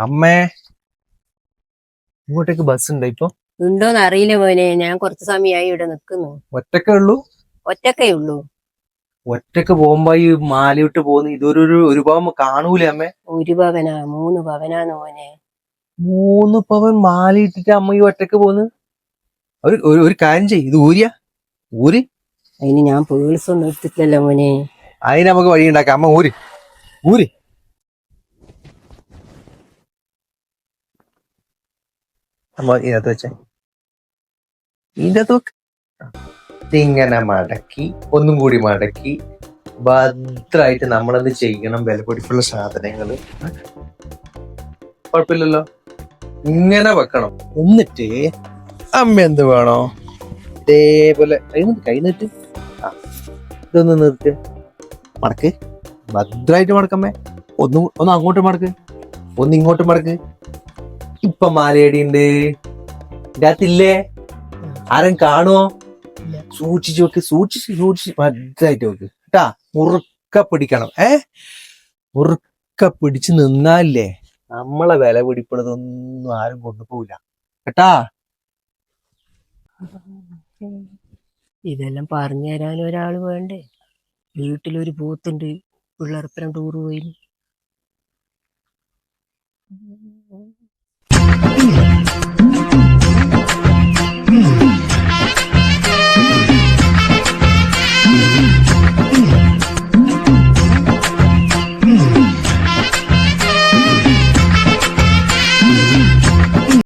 അമ്മേ. ഇങ്ങോട്ടേക്ക് ബസ് ഉണ്ടോ ഇപ്പൊ? ഉണ്ടോന്ന് അറിയില്ല മോനെ. ഞാൻ കുറച്ച് സമയമായി ഇവിടെ നിൽക്കുന്നു ഒറ്റക്കേ ഉള്ളൂ? ഒറ്റക്കേ ഉള്ളൂ. ഒറ്റയ്ക്ക് പോകുമ്പോ ഈ മാലയിട്ട് പോകുന്ന ഇതൊരു ഒരു- പവൻ പാവം കാണൂലേ അമ്മേ? ഒരു പവനാ മൂന്ന് പവനാന്ന് മോനെ. മൂന്ന് പവൻ മാലയിട്ടിട്ട് അമ്മ ഈ ഒറ്റയ്ക്ക് പോന്ന് ഒരു ഒരു- ഒരു കാര്യം ചെയ്യ്. ഇത് ഊരിയാ? ഊരി? അതിന് ഞാൻ പേഴ്സ് ഒന്നും എടുത്തിട്ടില്ലല്ലോ മോനെ. അതിന് നമുക്ക് വഴി ഉണ്ടാക്കാം. അമ്മ ഊരി. ഊരി. അമ്മ ഇതിനകത്ത് വെച്ചേ ഇതിനകത്ത് ഇങ്ങനെ മടക്കി ഒന്നും കൂടി മടക്കി ഭദ്രായിട്ട് നമ്മളെന്ത് ചെയ്യണം വിലപിടിപ്പുള്ള സാധനങ്ങൾ കുഴപ്പമില്ലല്ലോ. ഇങ്ങനെ വെക്കണം. എന്നിട്ട് അമ്മ എന്ത് വേണോ? ഇതേപോലെ കൈ ആ ഇതൊന്ന് നിർത്തി. മടക്ക്. ഭദ്രായിട്ട് മടക്കമ്മേ ഒന്ന് ഒന്ന് അങ്ങോട്ട് മടക്ക്. ഒന്ന് ഇങ്ങോട്ട് മടക്ക്. ഇപ്പൊ മാലയടിയുണ്ട്. എന്റെ അകത്തില്ലേ? ആരും കാണുവോ? സൂക്ഷിച്ചു നോക്ക് വെക്ക് സൂക്ഷിച്ച് സൂക്ഷിച്ച് ഭദ്രായിട്ട് വെക്ക്. കേട്ടാ മുറുക്ക പിടിക്കണം. ഏ? മുറുക്ക പിടിച്ച് നിന്നാലേ നമ്മളെ വില പിടിപ്പുള്ളതൊന്നും ആരും കൊണ്ടുപോവില്ല കേട്ടാ? ഇതെല്ലാം പറഞ്ഞു തരാൻ ഒരാൾ വേണ്ടേ? വീട്ടിലൊരു പൂത്തുണ്ട്. പിള്ളേർപ്പരം ടൂറ് പോയി.